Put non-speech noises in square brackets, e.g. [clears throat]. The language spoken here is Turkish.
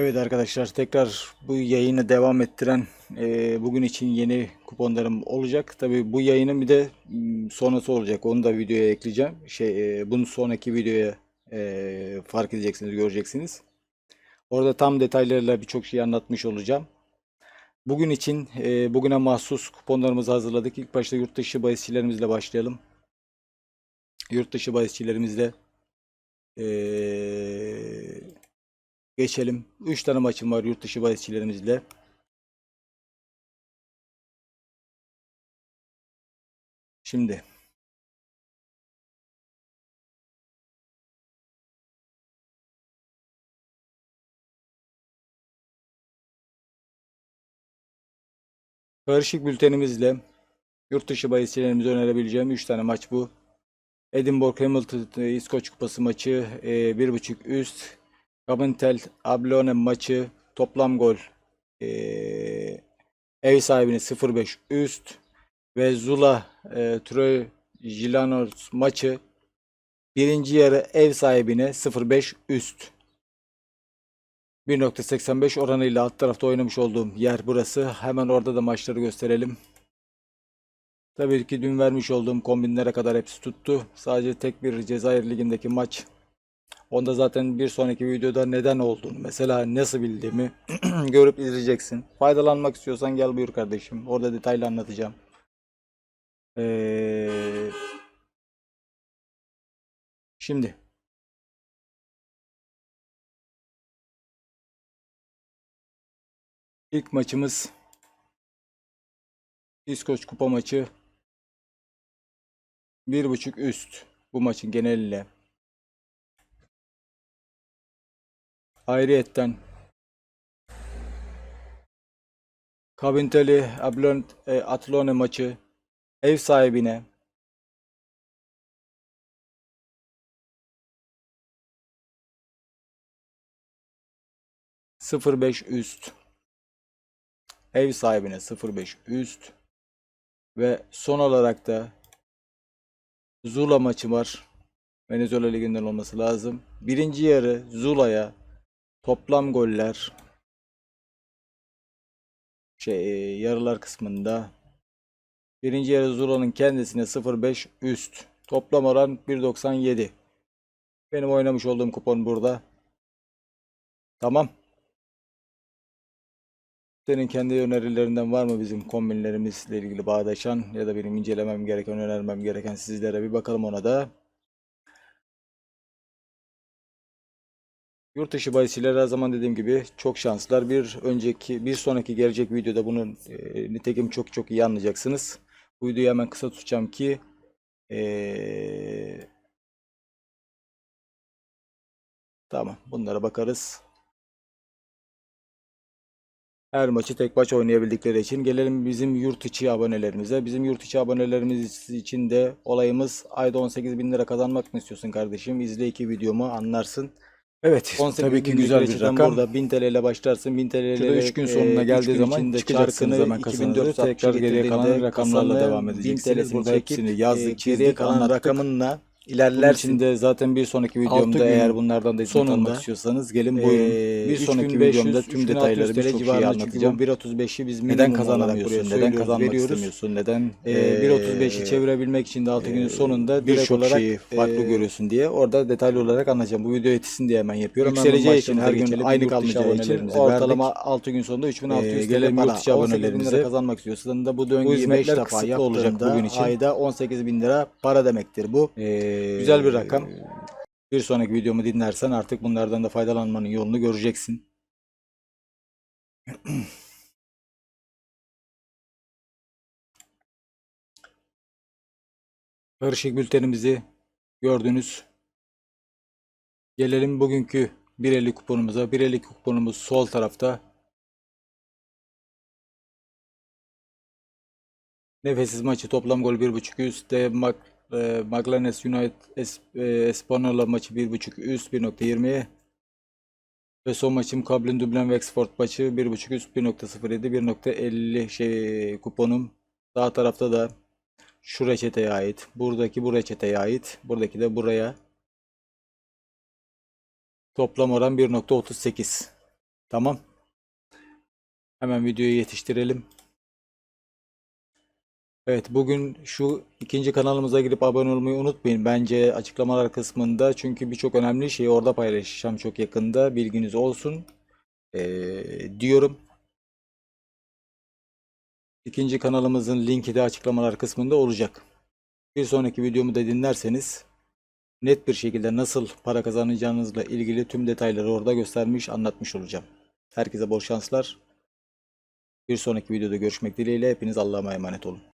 Evet arkadaşlar tekrar bu yayını devam ettiren e, bugün için yeni kuponlarım olacak. Tabii bu yayının bir de m, sonrası olacak. Onu da videoya ekleyeceğim. Şey e, bunu sonraki videoya e, fark edeceksiniz, göreceksiniz. Orada tam detaylarıyla birçok şey anlatmış olacağım. Bugün için e, bugüne mahsus kuponlarımızı hazırladık. İlk başta yurt dışı bahisçilerimizle başlayalım. Yurt dışı bahisçilerimizle e, Geçelim. 3 tane maçım var yurt dışı bahisçilerimizle. Şimdi karışık bültenimizle yurt dışı bahisçilerimize önerebileceğim 3 tane maç bu. Edinburgh Hamilton e, İskoç Kupası maçı e, 1.5 üst Gabentel Ablone maçı toplam gol eee, ev sahibine 0-5 üst ve Zula e, Troy Gilanos maçı birinci yarı ev sahibine 0-5 üst. 1.85 oranıyla alt tarafta oynamış olduğum yer burası. Hemen orada da maçları gösterelim. Tabii ki dün vermiş olduğum kombinlere kadar hepsi tuttu. Sadece tek bir Cezayir Ligi'ndeki maç Onda zaten bir sonraki videoda neden olduğunu, mesela nasıl bildiğimi [clears throat] görüp izleyeceksin. Faydalanmak istiyorsan gel buyur kardeşim. Orada detaylı anlatacağım. Ee, şimdi ilk maçımız İskoç Kupa maçı 1.5 üst bu maçın geneliyle. Ayrıyetten Coventry e, Atlone maçı ev sahibine sıfır beş üst ev sahibine sıfır beş üst ve son olarak da Zula maçı var. Venezuela liginden olması lazım. Birinci yarı Zula'ya Toplam goller şey yarılar kısmında birinci yarı Zula'nın kendisine 0.5 üst. Toplam oran 1.97. Benim oynamış olduğum kupon burada. Tamam. Senin kendi önerilerinden var mı bizim kombinlerimizle ilgili bağdaşan ya da benim incelemem gereken, önermem gereken sizlere bir bakalım ona da. Yurt dışı bahisçiler her zaman dediğim gibi çok şanslılar. Bir önceki, bir sonraki gelecek videoda bunun e, nitekim çok çok iyi anlayacaksınız. Bu videoyu hemen kısa tutacağım ki e, tamam bunlara bakarız. Her maçı tek maç oynayabildikleri için gelelim bizim yurt içi abonelerimize. Bizim yurt içi abonelerimiz için de olayımız ayda 18 bin lira kazanmak mı istiyorsun kardeşim? İzle iki videomu anlarsın. Evet, 18 tabii ki güzel bir rakam. burada 1000 TL ile başlarsın. 1000 TL ile Şurada 3 gün sonuna geldiği zaman çıkacaksınız hemen kazanırı. Tekrar geriye kalan rakamlarla devam edeceksiniz. Burada hepsini yazdık, geriye çizdik, kalan anlattık. Rakamınla Bunun ilerlersin. için de zaten bir sonraki videomda eğer bunlardan da sonunda, sonunda istiyorsanız gelin buyurun. Ee, bir sonraki videomda tüm detayları birçok şeyi anlatacağım. 1.35'i biz Neden kazanamıyorsun, neden kazanmak istemiyorsun, neden Ee, ee, 1.35'i çevirebilmek için de 6 günün sonunda direkt olarak şeyi farklı e, görüyorsun diye orada detaylı olarak anlatacağım. Bu video yetişsin diye hemen yapıyorum. Yükseleceği için her gün aynı kalmayacağı için ortalama verdik. 6 gün sonunda 3600 Ee, TL yurt dışı 18 bin lira abonelerimize. kazanmak istiyorsan da bu döngüyü 5 hizmetler defa olacak yaptığında bugün için. ayda 18 bin lira para demektir bu. Ee, Güzel bir rakam. Bir sonraki videomu dinlersen artık bunlardan da faydalanmanın yolunu göreceksin. [clears throat] Karışık bültenimizi gördünüz. Gelelim bugünkü 1.50 kuponumuza. 1.50 kuponumuz sol tarafta. Nefessiz maçı toplam gol 1.5 üst. De Mag, e, Maglanes United es, e, Espanola maçı 1.5 üst 1.20. Ve son maçım Kablin Dublin Wexford maçı 1.5 üst 1.07 1.50 şey kuponum. Sağ tarafta da şu reçeteye ait. Buradaki bu reçeteye ait. Buradaki de buraya. Toplam oran 1.38. Tamam. Hemen videoyu yetiştirelim. Evet bugün şu ikinci kanalımıza girip abone olmayı unutmayın. Bence açıklamalar kısmında çünkü birçok önemli şeyi orada paylaşacağım çok yakında. Bilginiz olsun. Ee, diyorum. İkinci kanalımızın linki de açıklamalar kısmında olacak. Bir sonraki videomu da dinlerseniz net bir şekilde nasıl para kazanacağınızla ilgili tüm detayları orada göstermiş, anlatmış olacağım. Herkese bol şanslar. Bir sonraki videoda görüşmek dileğiyle hepiniz Allah'a emanet olun.